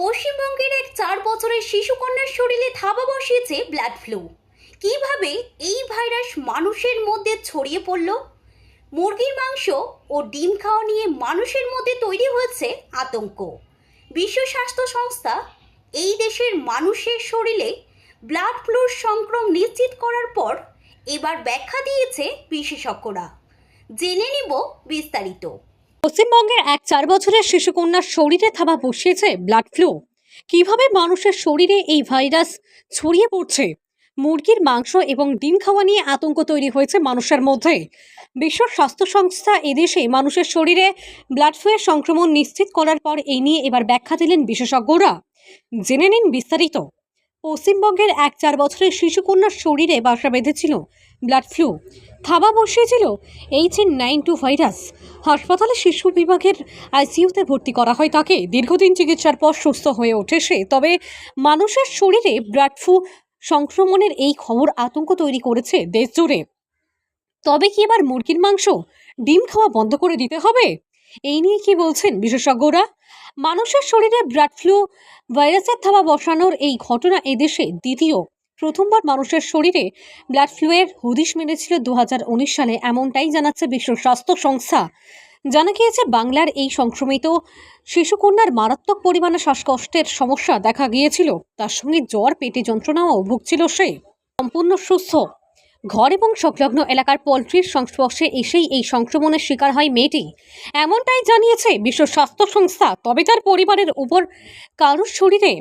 পশ্চিমবঙ্গের এক চার বছরের শিশুকন্যার শরীরে থাবা বসিয়েছে ব্লাড ফ্লু। কীভাবে এই ভাইরাস মানুষের মধ্যে ছড়িয়ে পড়ল? মুরগির মাংস ও ডিম খাওয়া নিয়ে মানুষের মধ্যে তৈরি হয়েছে আতঙ্ক। বিশ্ব স্বাস্থ্য সংস্থা এই দেশের মানুষের শরীরে ব্লাড ফ্লুর সংক্রম নিশ্চিত করার পর এবার ব্যাখ্যা দিয়েছে বিশেষজ্ঞরা। জেনে নিব বিস্তারিত। পশ্চিমবঙ্গের এক চার বছরের শিশুকন্যার শরীরে থাবা বসিয়েছে ব্লাড ফ্লু কীভাবে মানুষের শরীরে এই ভাইরাস ছড়িয়ে পড়ছে? মুরগির মাংস এবং ডিম খাওয়া নিয়ে আতঙ্ক তৈরি হয়েছে মানুষের মধ্যে। বিশ্ব স্বাস্থ্য সংস্থা এদেশে মানুষের শরীরে ব্লাড ফ্লুয়ের সংক্রমণ নিশ্চিত করার পর এই নিয়ে এবার ব্যাখ্যা দিলেন বিশেষজ্ঞরা। জেনে নিন বিস্তারিত। পশ্চিমবঙ্গের এক চার বছরের শিশুকন্যার শরীরে বাসা বেঁধেছিল ব্লাড ফ্লু থাবা বসিয়েছিল H N nine two virus হাসপাতালে শিশু বিভাগের আইসিইউতে ভর্তি করা হয় তাকে। দীর্ঘদিন চিকিৎসার পর সুস্থ হয়ে ওঠে সে। তবে মানুষের শরীরে ব্লাড ফ্লু সংক্রমণের এই খবর আতঙ্ক তৈরি করেছে দেশ জুড়ে তবে কি এবার মুরগির মাংস, ডিম খাওয়া বন্ধ করে দিতে হবে? এই নিয়ে কি বলছেন বিশেষজ্ঞরা? মানুষের শরীরে ব্লাড ফ্লু, ভাইরাসের থাবা বসানোর এই ঘটনা এদেশে দ্বিতীয়। প্রথমবার মানুষের শরীরে ব্লাড ফ্লুয়ের হুদিশ মেরেছিল দু সালে, এমনটাই জানাচ্ছে বিশ্ব স্বাস্থ্য সংস্থা। জানা গিয়েছে, বাংলার এই সংক্রমিত শিশুকন্যার মারাত্মক পরিমাণে শ্বাসকষ্টের সমস্যা দেখা গিয়েছিল। তার সঙ্গে জ্বর, পেটে যন্ত্রণাও ভুগছিল সে। সম্পূর্ণ সুস্থ। ঘর এবং সংলগ্ন এলাকার পোলট্রির সংস্পর্শে এসেই এই সংক্রমণের শিকার হয় মেয়েটি। এমনটাই জানিয়েছে বিশ্ব স্বাস্থ্য সংস্থা। তবে তার পরিবারের উপর কারোর শরীরে